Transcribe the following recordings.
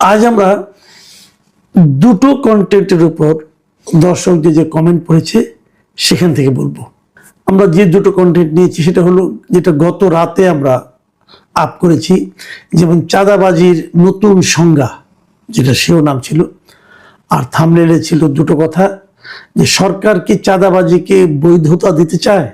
আজ আমরা দুটো কন্টেন্টের উপর দর্শকদের যে কমেন্ট পড়েছে, সেখান থেকে বলব। আমরা যে দুটো কন্টেন্ট নিয়েছি, সেটা হলো যেটা গত রাতে আমরা আপ করেছি, যেমন চাঁদাবাজির নতুন সংজ্ঞা, যেটা সেও নাম ছিল। আর থামলেলে ছিল দুটো কথা, যে সরকার কি চাঁদাবাজিকে বৈধতা দিতে চায়?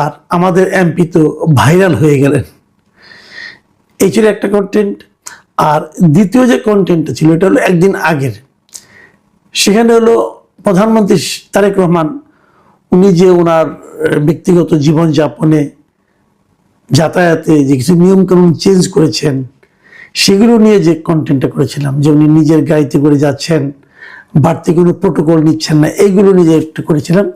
আর আমাদের এমপি তো ভাইরাল হয়ে গেলেন। এই ছিল একটা কন্টেন্ট আর দ্বিতীয় যে কন্টেন্টটা ছিল, এটা হলো একদিন আগের। সেখানে হলো প্রধানমন্ত্রী তারেক রহমান, উনি যে ওনার ব্যক্তিগত জীবনযাপনে যাতায়াতে যে কিছু নিয়মকানুন চেঞ্জ করেছেন, সেগুলো নিয়ে যে কন্টেন্টটা করেছিলাম, যে উনি নিজের গাড়িতে করে যাচ্ছেন, বাড়তি কোনো প্রোটোকল নিচ্ছেন না, এইগুলো নিয়ে একটু করেছিলাম,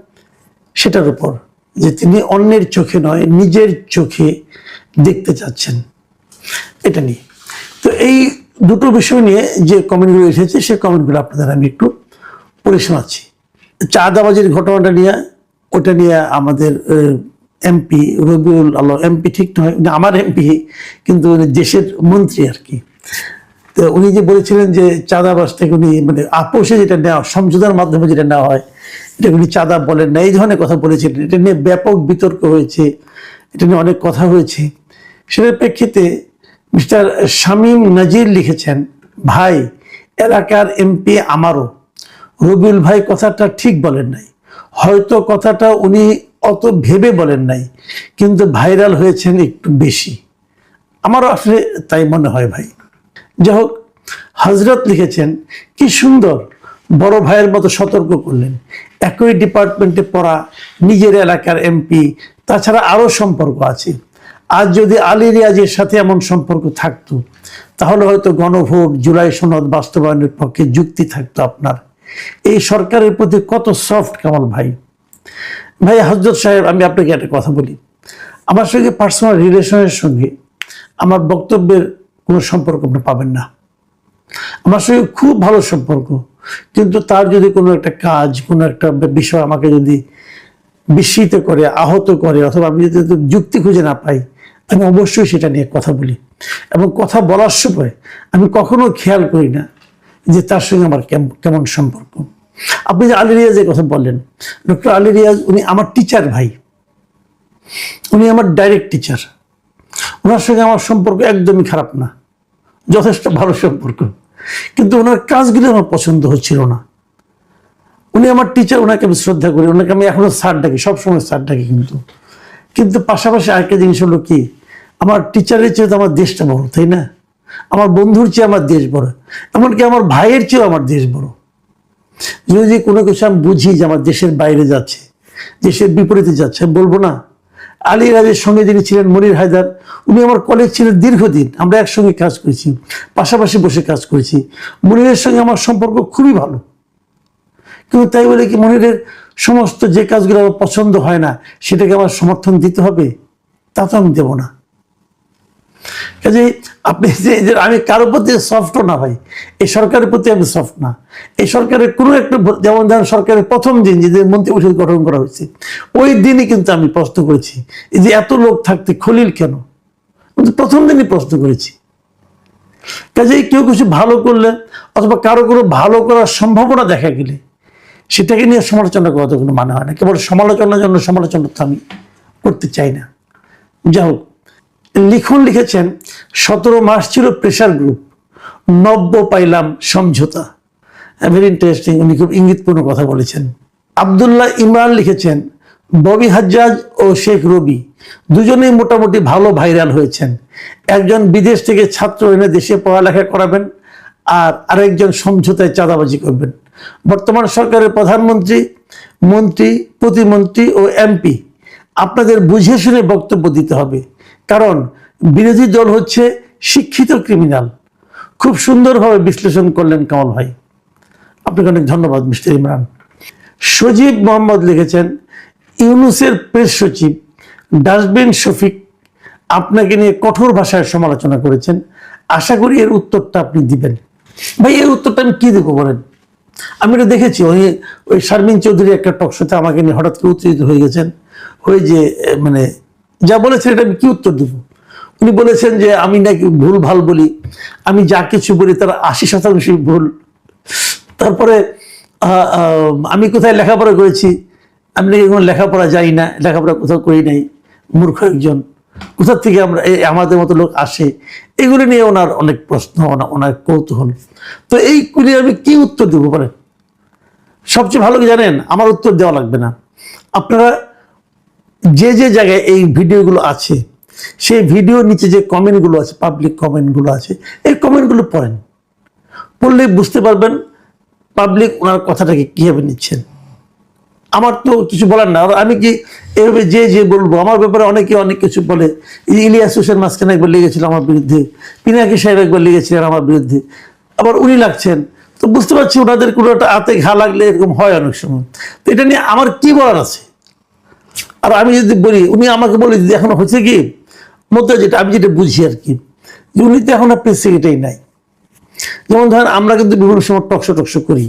সেটার উপর, যে তিনি অন্যের চোখে নয়, নিজের চোখে দেখতে চাচ্ছেন। এটা নিয়ে। তো এই দুটো বিষয় নিয়ে যে কমেন্টগুলো এসেছে, সেই কমেন্টগুলো আপনাদের আমি একটু পড়ে শোনাচ্ছি। চাঁদাবাজির ঘটনাটা নিয়ে, ওটা নিয়ে আমাদের এমপি রবিউল আল্লাহ এমপি ঠিক নয় উনি আমার এমপি কিন্তু দেশের মন্ত্রী আর কি। তো উনি যে বলেছিলেন যে চাঁদাবাজ থেকে উনি মানে আপোষে যেটা নেওয়া, সমঝোতার মাধ্যমে যেটা নেওয়া হয়, এটা উনি চাঁদা বলেন না, এই ধরনের কথা বলেছিলেন। এটা নিয়ে ব্যাপক বিতর্ক হয়েছে, এটা নিয়ে অনেক কথা হয়েছে। সেটার প্রেক্ষিতে মিস্টার শামীম নাজির লিখেছেন, ভাই, এলাকার এমপি আমারও। রবিউল ভাই কথাটা ঠিক বলেন নাই। হয়তো কথাটা উনি অত ভেবে বলেন নাই, কিন্তু ভাইরাল হয়েছেন একটু বেশি। আমারও আসলে তাই মনে হয় ভাই। যাই হোক হজরত লিখেছেন, কি সুন্দর, বড় ভাইয়ের মতো সতর্ক করলেন। একই ডিপার্টমেন্টে পড়া নিজের এলাকার এমপি, তাছাড়া আরও সম্পর্ক আছে। আজ যদি আলী রিয়াজের সাথে এমন সম্পর্ক থাকতো, তাহলে হয়তো গণভোট জুলাই সনদ বাস্তবায়নের পক্ষে যুক্তি থাকতো আপনার। এই সরকারের প্রতি কত সফট কামাল ভাই। ভাই, হজরত সাহেব, আমি আপনাকে একটা কথা বলি। আমার সঙ্গে পার্সোনাল রিলেশনের সঙ্গে আমার বক্তব্যের কোনো সম্পর্ক আপনি পাবেন না। আমার সঙ্গে খুব ভালো সম্পর্ক, কিন্তু তার যদি কোনো একটা কাজ, কোনো একটা বিষয় আমাকে যদি বিস্মিত করে, আহত করে, অথবা আমি যদি যুক্তি খুঁজে না পাই আমি অবশ্যই সেটা নিয়ে কথা বলি। এবং কথা বলার সময় আমি কখনো খেয়াল করি না যে তার সঙ্গে আমার কেমন সম্পর্ক। আপনি যে আলী রিয়াজের কথা বললেন, ডক্টর আলী রিয়াজ উনি আমার টিচার ভাই। উনি আমার ডাইরেক্ট টিচার ওনার সঙ্গে আমার সম্পর্ক একদমই খারাপ না। যথেষ্ট ভালো সম্পর্ক। কিন্তু ওনার কাজগুলো আমার পছন্দ হচ্ছিল না। উনি আমার টিচার ওনাকে আমি শ্রদ্ধা করি। ওনাকে আমি এখনও স্যার ডাকি, সবসময় স্যার ডাকি কিন্তু। কিন্তু পাশাপাশি আরেকটা জিনিস হলো কি, আমার টিচারের চেয়ে তো আমার দেশটা বড়, তাই না? আমার বন্ধুর চেয়ে আমার দেশ বড়, এমনকি আমার ভাইয়ের চেয়েও আমার দেশ বড়। যদি কোনো কিছু আমি বুঝি যে আমার দেশের বাইরে যাচ্ছে, দেশের বিপরীতে যাচ্ছে, আমি বলব না। আলী রাজের সঙ্গে যিনি ছিলেন মনির হায়দার, উনি আমার কলেজ ছিলেন দীর্ঘদিন। আমরা একসঙ্গে কাজ করেছি, পাশাপাশি বসে কাজ করেছি। মনিরের সঙ্গে আমার সম্পর্ক খুবই ভালো। কিন্তু তাই বলে কি মনিরের সমস্ত যে কাজগুলো আমার পছন্দ হয় না, সেটাকে আমার সমর্থন দিতে হবে, তা তো আমি দেবো না। কাজে আপনি যে আমি কারোর প্রতি সফটও না ভাই, এই সরকারের প্রতি আমি সফট না। এই সরকারের কোনো একটা যেমন ধরেন সরকারের প্রথম দিন যে মন্ত্রী পরিষদ গঠন করা হয়েছে, ওই দিনই কিন্তু আমি প্রশ্ন করেছি, এই যে এত লোক থাকতে খলিল কেন? প্রথম দিনই প্রশ্ন করেছি। কাজেই কেউ কিছু ভালো করলে অথবা কারও কোনো ভালো করার সম্ভাবনা দেখা গেলে সেটাকে নিয়ে সমালোচনা করা তো কোনো মানে হয় না। কেবল সমালোচনার জন্য সমালোচনা তো আমি করতে চাই না। যাই হোক, লিখন লিখেছেন, সতেরো মাস ছিল প্রেশার গ্রুপ নব্য পাইলাম সমঝোতা। ভেরি ইন্টারেস্টিং উনি খুব ইঙ্গিতপূর্ণ কথা বলেছেন। আবদুল্লাহ ইমরান লিখেছেন, ববি হাজ্জাজ ও শেখ রবি দুজনেই মোটামুটি ভালো ভাইরাল হয়েছেন। একজন বিদেশ থেকে ছাত্র এনে দেশে পড়ালেখা করাবেন আর আরেকজন সমঝোতায় চাঁদাবাজি করবেন। বর্তমান সরকারের প্রধানমন্ত্রী, মন্ত্রী, প্রতিমন্ত্রী ও এমপি, আপনাদের বুঝে শুনে বক্তব্য দিতে হবে। কারণ বিরোধী দল হচ্ছে শিক্ষিত ক্রিমিনাল। খুব সুন্দরভাবে বিশ্লেষণ করলেন কামাল ভাই। আপনাকে অনেক ধন্যবাদ, মিস্টার ইমরান। সজীব মোহাম্মদ লিখেছেন, ইউনুসের প্রেস সচিব ডাস্টবিন শফিক আপনাকে নিয়ে কঠোর ভাষায় সমালোচনা করেছেন। আশা করি এর উত্তরটা আপনি দিবেন। ভাই, এর উত্তরটা আমি কি দেবো বলেন? আমি এটা দেখেছি, ওই ওই শারমিন চৌধুরী একটা টকশোতে আমাকে নিয়ে হঠাৎ করে উত্তেজিত হয়ে গেছেন। হয়ে যে মানে যা বলেছেন এটা আমি কি উত্তর দেব? উনি বলেছেন যে, আমি নাকি ভুল ভালো বলি। আমি যা কিছু বলি তার আশি শতাংশই ভুল। তারপরে আমি কোথায় লেখাপড়া করেছি? আমি নাকি কোনো লেখাপড়া যাই না, লেখাপড়া কোথাও করি নাই, মূর্খ একজন। কোথা থেকে আমরা আমাদের মতো লোক আসে? এগুলি নিয়ে ওনার অনেক প্রশ্ন ওনার কৌতূহল। তো এইগুলি আমি কি উত্তর দেবো বলেন? সবচেয়ে ভালো কি জানেন? আমার উত্তর দেওয়া লাগবে না। আপনারা যে যে জায়গায় এই ভিডিওগুলো আছে, সেই ভিডিওর নিচে যে কমেন্টগুলো আছে পাবলিক কমেন্টগুলো আছে, এই কমেন্টগুলো পড়েন। পড়লে বুঝতে পারবেন পাবলিক ওনার কথাটাকে কীভাবে নিচ্ছেন। আমার তো কিছু বলার না। আমি কি এভাবে যে যে বলব, আমার ব্যাপারে অনেকে অনেক কিছু বলে। ইলিয়াস হোসেন মাঝখানে একবার লেগেছিল আমার বিরুদ্ধে, পিনাকি সাহেব একবার লেগেছিলেন আমার বিরুদ্ধে। আবার উনি লাগছেন। তো বুঝতে পারছি ওনাদের কোনো একটা হাতে ঘা লাগলে এরকম হয় অনেক সময়। তো এটা নিয়ে আমার কি বলার আছে? আর আমি যদি বলি, উনি আমাকে বলে দিদি এখন হচ্ছে কি? মধ্যে যেটা আমি যেটা বুঝি আর কি, যে উনি তো এখন আর প্রেস সেক্রেটারি নাই। যেমন ধরেন আমরা কিন্তু বিভিন্ন সময় টকশো টকশো করি।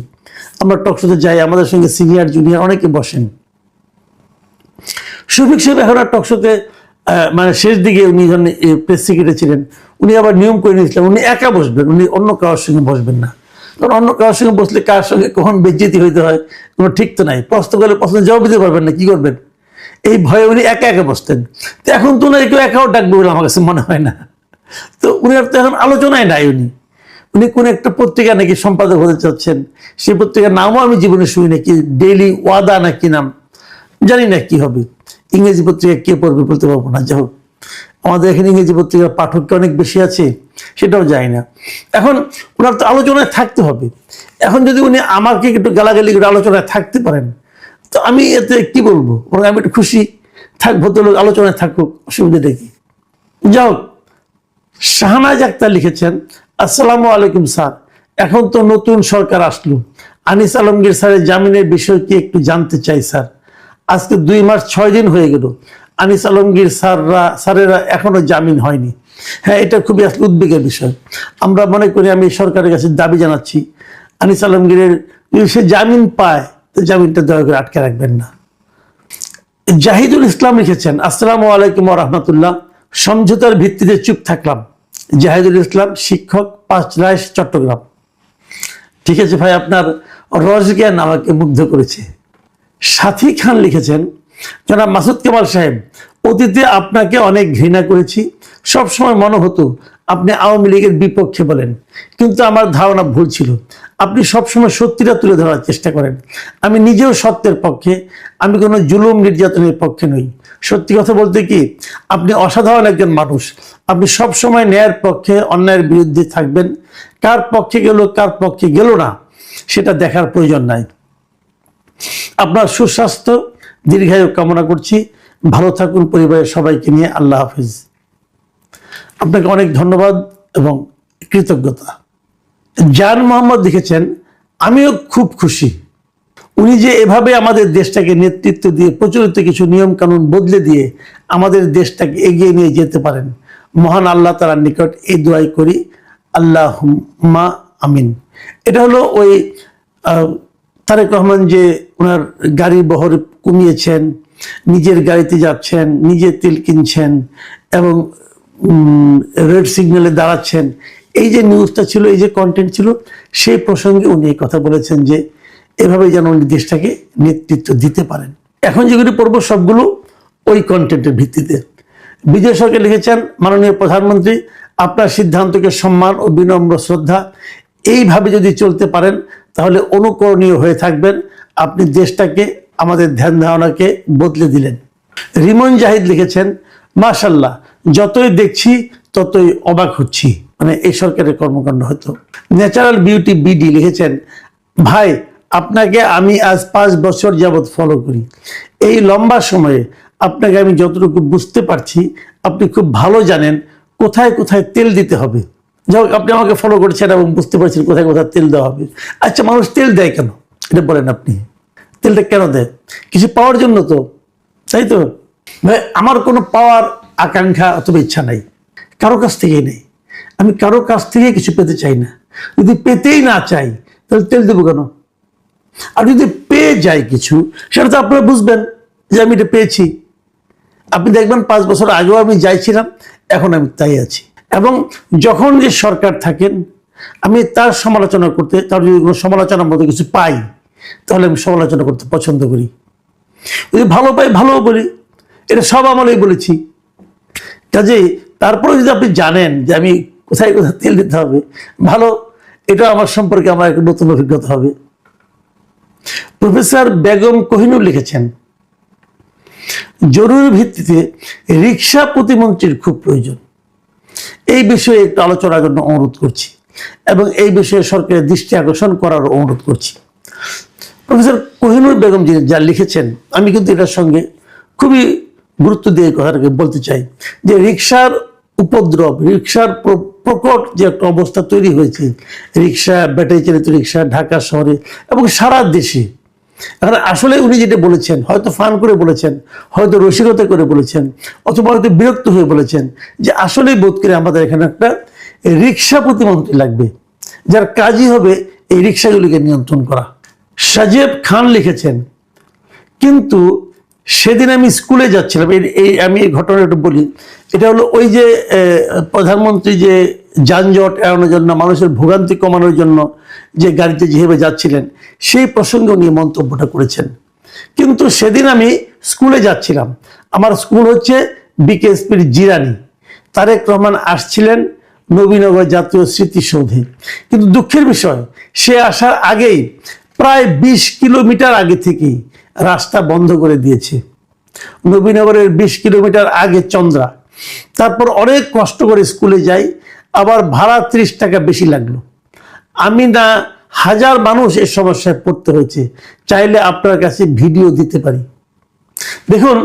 আমরা টকশোতে যাই, আমাদের সঙ্গে সিনিয়র জুনিয়র অনেকে বসেন। শফিক সাহেব এখন আর টকশোতে মানে শেষ দিকে উনি যখন প্রেস সেক্রেটারি ছিলেন। উনি আবার নিয়ম করে নিয়েছিলেন, উনি একা বসবেন, উনি অন্য কারোর সঙ্গে বসবেন না। কারণ অন্য কারোর সঙ্গে বসলে কার সঙ্গে কখন বেজ্জেতি হইতে হয়, কোনো ঠিক তো নাই। প্রশ্ন করলে প্রশ্ন জবাব দিতে পারবেন না, কি করবেন? এই ভয়ে উনি একা একা বসতেন। তো এখন তো উনি কেউ একাও ডাকবে বলে আমার কাছে মনে হয় না। তো উনি আর তো এখন আলোচনায় নাই উনি। উনি কোন একটা পত্রিকা নাকি সম্পাদক হতে চাচ্ছেন, সেই পত্রিকার নামও আমি জীবনে শুনি নাকি ডেইলি ওয়াদা না কি নাম, জানি না কি হবে। ইংরেজি পত্রিকা কে পড়বে বলতে পারব না, যাই হোক। আমাদের এখানে ইংরেজি পত্রিকার পাঠককে অনেক বেশি আছে, সেটাও জানি না। এখন ওনার তো আলোচনায় থাকতে হবে। এখন যদি উনি আমাকে একটু গালাগালি করে আলোচনায় থাকতে পারেন, তো আমি এতে কি বলব? বরং আমি একটু খুশি থাক, ভদ্রলোক আলোচনায় থাকুক, অসুবিধাটা কি? যাও শাহনাজ আক্তার লিখেছেন আসসালামু আলাইকুম, স্যার। এখন তো নতুন সরকার আসলো। আনিস আলমগীর স্যারের জামিনের বিষয় কি একটু জানতে চাই, স্যার? আজকে দুই মাস ছয় দিন হয়ে গেল। আনিস আলমগীর স্যাররা, স্যারেরা এখনও জামিন হয়নি। হ্যাঁ এটা খুবই আসলে উদ্বেগের বিষয়। আমরা মনে করি, আমি সরকারের কাছে দাবি জানাচ্ছি, আনিস আলমগীরের সে জামিন পায়, তো জামিনটা দয়া করে আটকে রাখবেন না। জাহিদুল ইসলাম লিখেছেন, আসসালামু আলাইকুম রহমতুল্লাহ। সমঝোতার ভিত্তিতে চুপ থাকলাম। জাহিদুল ইসলাম শিক্ষক পাঁচ রাইস চট্টগ্রাম। ঠিক আছে ভাই, আপনার রসজ্ঞান আমাকে মুগ্ধ করেছে। সাথী খান লিখেছেন যারা মাসুদ কেমাল সাহেব, অতীতে আপনাকে অনেক ঘৃণা করেছি। সবসময় মনে হতো আপনি আওয়ামী লীগের বিপক্ষে বলেন। কিন্তু আমার ধারণা ভুল ছিল। আপনি সবসময় সত্যিটা তুলে ধরার চেষ্টা করেন। আমি নিজেও সত্যের পক্ষে, আমি কোনো জুলুম নির্যাতনের পক্ষে নই। সত্যি কথা বলতে কি, আপনি অসাধারণ একজন মানুষ। আপনি সবসময় ন্যায়ের পক্ষে, অন্যায়ের বিরুদ্ধে থাকবেন। কার পক্ষে গেল, কার পক্ষে গেল না, সেটা দেখার প্রয়োজন নাই। আপনার সুস্বাস্থ্য, দীর্ঘায়ু কামনা করছি। ভালো থাকুন পরিবারের সবাইকে নিয়ে। আল্লাহ হাফিজ। আপনাকে অনেক ধন্যবাদ এবং কৃতজ্ঞতা। জান মোহাম্মদ লিখেছেন, আমিও খুব খুশি। উনি যে এভাবে আমাদের দেশটাকে নেতৃত্ব দিয়ে প্রচলিত কিছু নিয়ম কানুন বদলে দিয়ে আমাদের দেশটাকে এগিয়ে নিয়ে যেতে পারেন। মহান আল্লাহ তালার নিকট এই দোয়াই করি আল্লাহ মা আমিন। এটা হলো ওই তারেক রহমান যে ওনার গাড়ি বহর কমিয়েছেন, নিজের গাড়িতে যাচ্ছেন, নিজে তেল কিনছেন এবং রেড সিগন্যালে দাঁড়াচ্ছেন। এই যে নিউজটা ছিল, এই যে কন্টেন্ট ছিল, সেই প্রসঙ্গে উনি কথা বলেছেন যে এভাবে যেন উনি দেশটাকে নেতৃত্ব দিতে পারেন। এখন যেগুলি পড়ব সবগুলো ওই কন্টেন্টের ভিত্তিতে। বিজয় সরকার লিখেছেন, মাননীয় প্রধানমন্ত্রী, আপনার সিদ্ধান্তকে সম্মান ও বিনম্র শ্রদ্ধা, এইভাবে যদি চলতে পারেন, তাহলে অনুকরণীয় হয়ে থাকবেন। আপনি দেশটাকে, আমাদের ধ্যান ধারণাকে বদলে দিলেন। রিমন জাহিদ লিখেছেন মাশাল্লাহ যতই দেখছি, ততই অবাক হচ্ছি। মানে এই সরকারের কর্মকাণ্ড হতো ন্যাচারাল বিউটি বিডি লিখেছেন, ভাই, আপনাকে আমি আজ পাঁচ বছর যাবৎ ফলো করি। এই লম্বা সময়ে আপনাকে আমি যতটুকু বুঝতে পারছি, আপনি খুব ভালো জানেন কোথায় কোথায় তেল দিতে হবে। যাই হোক, আপনি আমাকে ফলো করছেন এবং বুঝতে পারছেন কোথায় কোথায় তেল দেওয়া হবে। আচ্ছা মানুষ তেল দেয় কেন? এটা বলেন আপনি। তেলটা কেন দেয়? কিছু পাওয়ার জন্য তো, তাই তো? ভাই, আমার কোনো পাওয়ার আকাঙ্ক্ষা অথবা ইচ্ছা নাই। কারও কাছ থেকেই নেই। আমি কারও কাছ থেকে কিছু পেতে চাই না। যদি পেতেই না চাই, তাহলে তেল দেবো কেন? আর যদি পেয়ে যাই কিছু, সেটা তো আপনারা বুঝবেন যে আমি এটা পেয়েছি। আপনি দেখবেন পাঁচ বছর আগেও আমি যাইছিলাম, এখন আমি তাই আছি। এবং যখন যে সরকার থাকেন, আমি তার সমালোচনা করতে, তার যদি কোনো সমালোচনার মতো কিছু পাই, তাহলে আমি সমালোচনা করতে পছন্দ করি। যদি ভালো পাই ভালো বলি। এটা সব আমলেই বলেছি। কাজেই তারপরে যদি আপনি জানেন যে আমি কোথায় কোথায় তেল দিতে হবে, ভালো, এটা আমার সম্পর্কে আমার একটা নতুন অভিজ্ঞতা হবে। প্রফেসর বেগম কোহিনুর লিখেছেন, জরুরি ভিত্তিতে রিক্সা প্রতিমন্ত্রীর খুব প্রয়োজন। এই বিষয়ে একটু আলোচনার জন্য অনুরোধ করছি এবং এই বিষয়ে সরকারের দৃষ্টি আকর্ষণ করার অনুরোধ করছি। প্রফেসর কোহিনুর বেগম যিনি, যা লিখেছেন, আমি কিন্তু এটার সঙ্গে খুবই গুরুত্ব দিয়ে কথাটাকে বলতে চাই যে রিক্সার উপদ্রব রিক্সার প্র- প্রকট যে একটা অবস্থা তৈরি হয়েছে রিক্সা ব্যাটারি চালিত রিক্সা ঢাকা শহরে এবং সারা দেশে। এখন আসলে উনি যেটা বলেছেন, হয়তো ফান করে বলেছেন, হয়তো রসিকতা করে বলেছেন, অথবা হয়তো বিরক্ত হয়ে বলেছেন যে আসলেই বোধ করে আমাদের এখানে একটা রিক্সা প্রতিমন্ত্রী লাগবে, যার কাজই হবে এই রিক্সাগুলিকে নিয়ন্ত্রণ করা। সাজেব খান লিখেছেন, কিন্তু সেদিন আমি স্কুলে যাচ্ছিলাম। এই- আমি এই ঘটনাটা বলি। এটা হলো ওই যে প্রধানমন্ত্রী যে যানজট এড়ানোর জন্য, মানুষের ভোগান্তি কমানোর জন্য যে গাড়িতে যেভাবে যাচ্ছিলেন, সেই প্রসঙ্গে উনি মন্তব্যটা করেছেন। কিন্তু সেদিন আমি স্কুলে যাচ্ছিলাম। আমার স্কুল হচ্ছে বিকেএসপির জিরানি। তারেক রহমান আসছিলেন নবীনগর জাতীয় স্মৃতিসৌধে। কিন্তু দুঃখের বিষয়, সে আসার আগেই প্রায় বিশ কিলোমিটার আগে থেকেই রাস্তা বন্ধ করে দিয়েছে। নবীনগরের বিশ কিলোমিটার আগে চন্দ্রা। তারপর অনেক কষ্ট করে স্কুলে যাই, আবার ভাড়া ত্রিশ টাকা বেশি লাগল। আমি না, হাজার মানুষ এই সমস্যায় পড়তে হয়েছে। চাইলে আপনার কাছে ভিডিও দিতে পারি। দেখুন,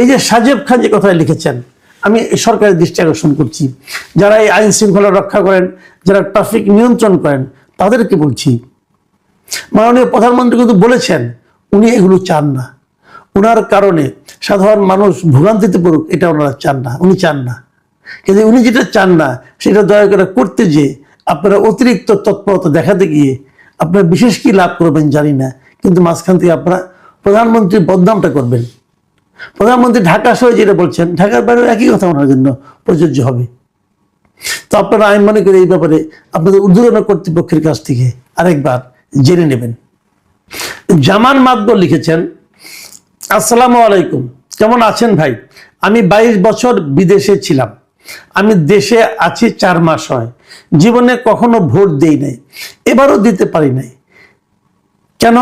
এই যে সাজেব খান যে কথা লিখেছেন, আমি সরকারের দৃষ্টি আকর্ষণ করছি। যারা এই আইন শৃঙ্খলা রক্ষা করেন, যারা ট্রাফিক নিয়ন্ত্রণ করেন, তাদেরকে বলছি। মাননীয় প্রধানমন্ত্রী কিন্তু বলেছেন উনি এগুলো চান না। ওনার কারণে সাধারণ মানুষ ভোগান্তিতে পড়ুক, এটা ওনারা চান না, উনি চান না। কিন্তু উনি যেটা চান না, সেটা দয়া করে করতে যে আপনারা অতিরিক্ত তৎপরতা দেখাতে গিয়ে আপনারা বিশেষ কি লাভ করবেন জানি না, কিন্তু মাঝখান থেকে আপনারা প্রধানমন্ত্রীর বদনামটা করবেন। প্রধানমন্ত্রী ঢাকা সহ যেটা বলছেন, ঢাকার বাইরে একই কথা ওনার জন্য প্রযোজ্য হবে। তো আপনারা, আমি মনে করি এই ব্যাপারে আপনাদের ঊর্ধ্বতন কর্তৃপক্ষের কাছ থেকে আরেকবার জেনে নেবেন। জামান মাদবর লিখেছেন, আসসালামু আলাইকুম, কেমন আছেন ভাই? আমি বাইশ বছর বিদেশে ছিলাম। আমি দেশে আছি চার মাস হয়। জীবনে কখনো ভোট দেই নাই, এবারও দিতে পারি নাই। কেন?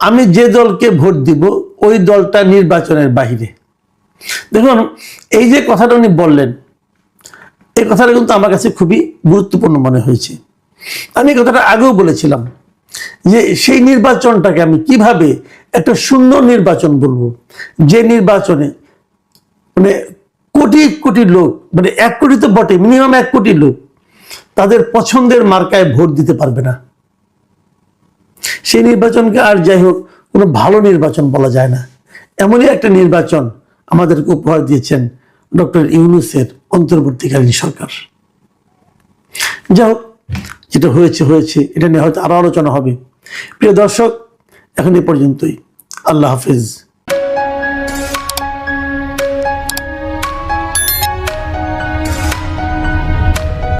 আমি যে দলকে ভোট দিব, ওই দলটা নির্বাচনের বাহিরে। দেখুন, এই যে কথাটা উনি বললেন, এই কথাটা কিন্তু আমার কাছে খুবই গুরুত্বপূর্ণ মনে হয়েছে। আমি কথাটা আগেও বলেছিলাম যে সেই নির্বাচনটাকে আমি কীভাবে একটা সুন্দর নির্বাচন বলব? যে নির্বাচনে মানে কোটি কোটি লোক মানে এক কোটি তো বটে মিনিমাম এক কোটি লোক তাদের পছন্দের মার্কায় ভোট দিতে পারবে না। সেই নির্বাচনকে আর যাই হোক, কোনো ভালো নির্বাচন বলা যায় না। এমনই একটা নির্বাচন আমাদেরকে উপহার দিয়েছেন ডক্টর ইউনুসের অন্তর্বর্তীকালীন সরকার। যাই হোক যেটা হয়েছে হয়েছে, এটা নিয়ে হয়তো আরও আলোচনা হবে। প্রিয় দর্শক, এখন এ পর্যন্তই। আল্লাহ হাফিজ।